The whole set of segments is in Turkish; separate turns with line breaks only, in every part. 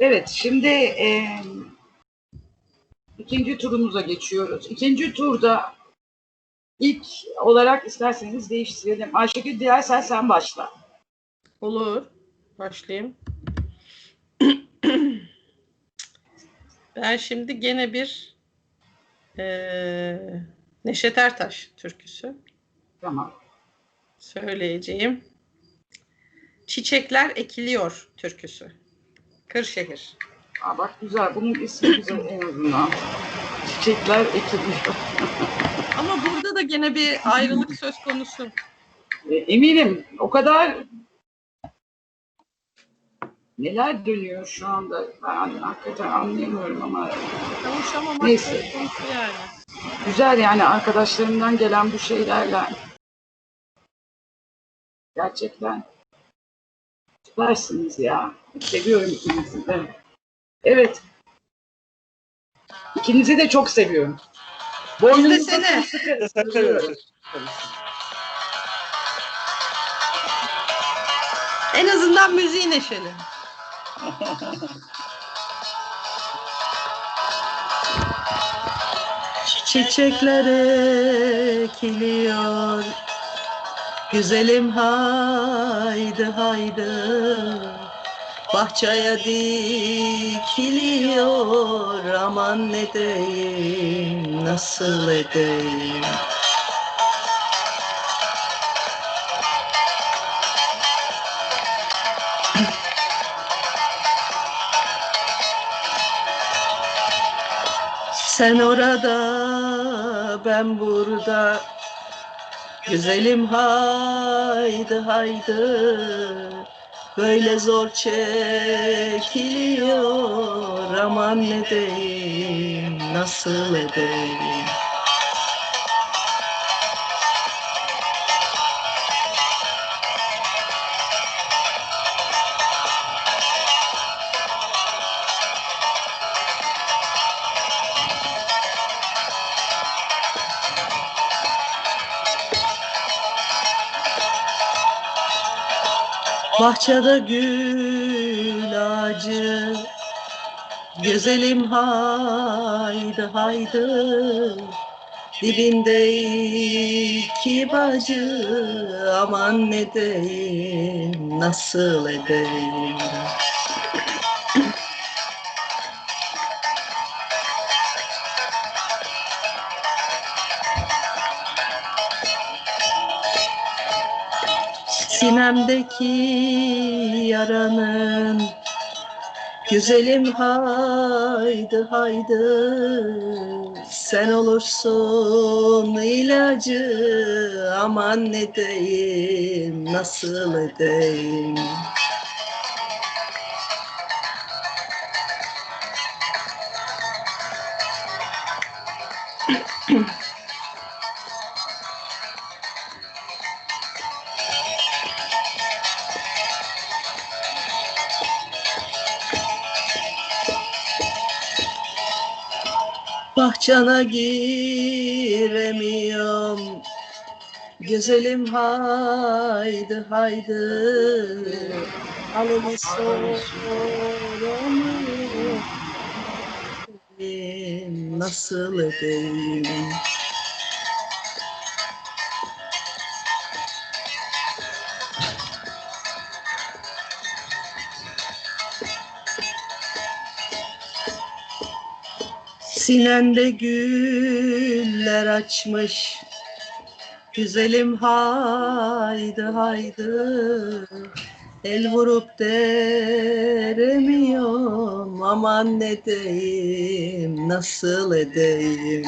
Evet, şimdi e, ikinci turumuza geçiyoruz. İkinci turda ilk olarak isterseniz değiştirelim. Ayşegül dilersen sen başla.
Olur. Başlayayım. Ben şimdi gene bir eee Neşet Ertaş türküsü
Tamam.
Söyleyeceğim. Çiçekler ekiliyor türküsü. Kırşehir.
Aa, bak güzel, bunun ismi güzel en azından. Çiçekler ekiliyor.
Ama burada da gene bir ayrılık söz konusu.
E, eminim o kadar neler dönüyor şu anda ben hakikaten anlayamıyorum ama
Kavuşamamak
Neyse.
yani.
güzel yani arkadaşlarımdan gelen bu şeylerle gerçekten süpersiniz ya. Seviyorum ikinizi de. Evet. İkinizi de çok seviyorum. Boynunuzu
seni.
sıkı sıkı
En azından müziği neşeli. Çiçekler ekiliyor Güzelim haydi haydi Bahçeye dikiliyor Aman ne diyeyim nasıl edeyim Sen orada, ben burada. Güzelim haydi haydi. Böyle zor çekiliyor. Aman ne diyeyim, nasıl edeyim. Bahçede gül ağacı. Güzelim haydi haydi. Dibinde iki bacı. Aman ne diyeyim nasıl edeyim Sinemdeki yaranın Güzelim haydi haydi Sen olursun ilacı Aman ne diyeyim nasıl edeyim Bahçana giremiyorum. Güzelim haydi haydi. Alını sorumu Nasıl edeyim Sinende güller açmış. Güzelim haydi haydi. El vurup deremiyorum. Aman ne diyeyim nasıl edeyim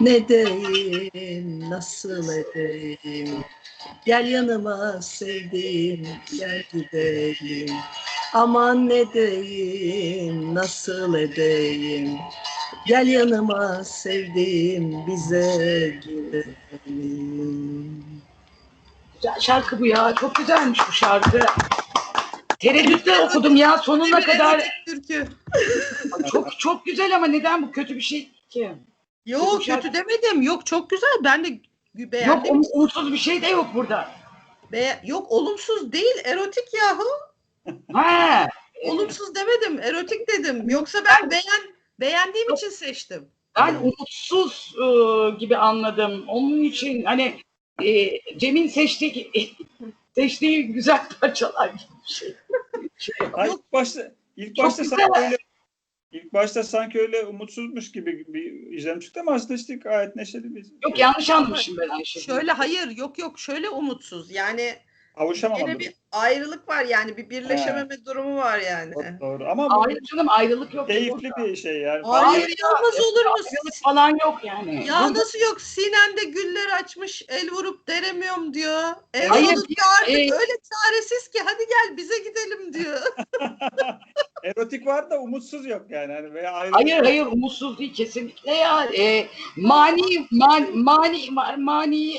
Ne diyeyim, nasıl edeyim? Gel yanıma sevdiğim, gel gidelim. Aman ne diyeyim, nasıl edeyim? Gel yanıma sevdiğim bize gidelim.
Güzel şarkı bu ya. Çok güzelmiş bu şarkı. Tereddütle okudum ya sonuna kadar.
türkü.
Çok çok güzel ama neden bu kötü bir şey ki?
Yok
Güzel.
kötü demedim. Yok çok güzel. Ben de
Yok
beğendim.
um- umutsuz bir şey de yok burada.
Be- yok olumsuz değil. Erotik yahu.
Ha,
Olumsuz demedim. Erotik dedim. Yoksa ben beğen beğendiğim için seçtim.
ben umutsuz e, gibi anladım. Onun için hani e, Cem'in seçtiği seçtiği güzel parçalar gibi bir şey. şey.
Ay, ilk başta ilk
Çok
başta
güzel.
sanki öyle ilk başta sanki öyle umutsuzmuş gibi bir izlenim çıktı ama aslında işte gayet neşeli bir
Yok yanlış anlamışım ben Ayşe.
Şöyle hayır yok yok şöyle umutsuz. Yani
kavuşamama.
yine bir ayrılık var yani bir birleşememe durumu var yani.
Çok doğru. Ama bu
Hayır canım ayrılık yok.
keyifli bir şey yani.
Hayır
Hayır
ya nasıl olur mu?
Ayrılık falan yok yani.
Ya nasıl yok? Sinen'de güller açmış, el vurup deremiyorum diyor. Ev
Hayır,
olunca artık
e-
öyle çaresiz ki hadi gel bize gidelim diyor.
Erotik var da umutsuz yok yani. Hani veya ayrılık
Hayır hayır umutsuz değil kesinlikle ya. E, mani, man, mani var mani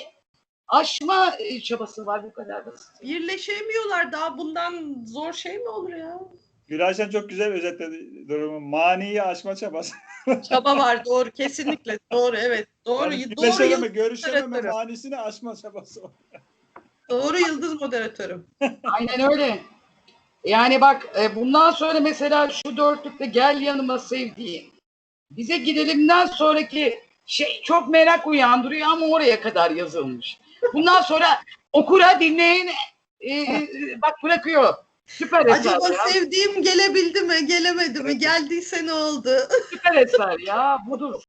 aşma e, çabası var bu kadar basit.
Birleşemiyorlar daha bundan zor şey mi olur ya?
Gülayşen çok güzel özetledi durumu. Maniyi aşma çabası.
Çaba var doğru kesinlikle doğru evet doğru
Yani
doğru
birleşememe,
yıldız
görüşememe manisini aşma çabası.
Doğru yıldız moderatörüm.
Aynen öyle. Yani bak e, bundan sonra mesela şu dörtlükte gel yanıma sevdiğim. Bize gidelimden sonraki şey çok merak uyandırıyor ama oraya kadar yazılmış. Bundan sonra okura dinleyene e, e, bak bırakıyor. Süper eser
Acaba
ya.
sevdiğim gelebildi mi gelemedi mi geldiyse ne oldu?
Süper eser ya. Budur.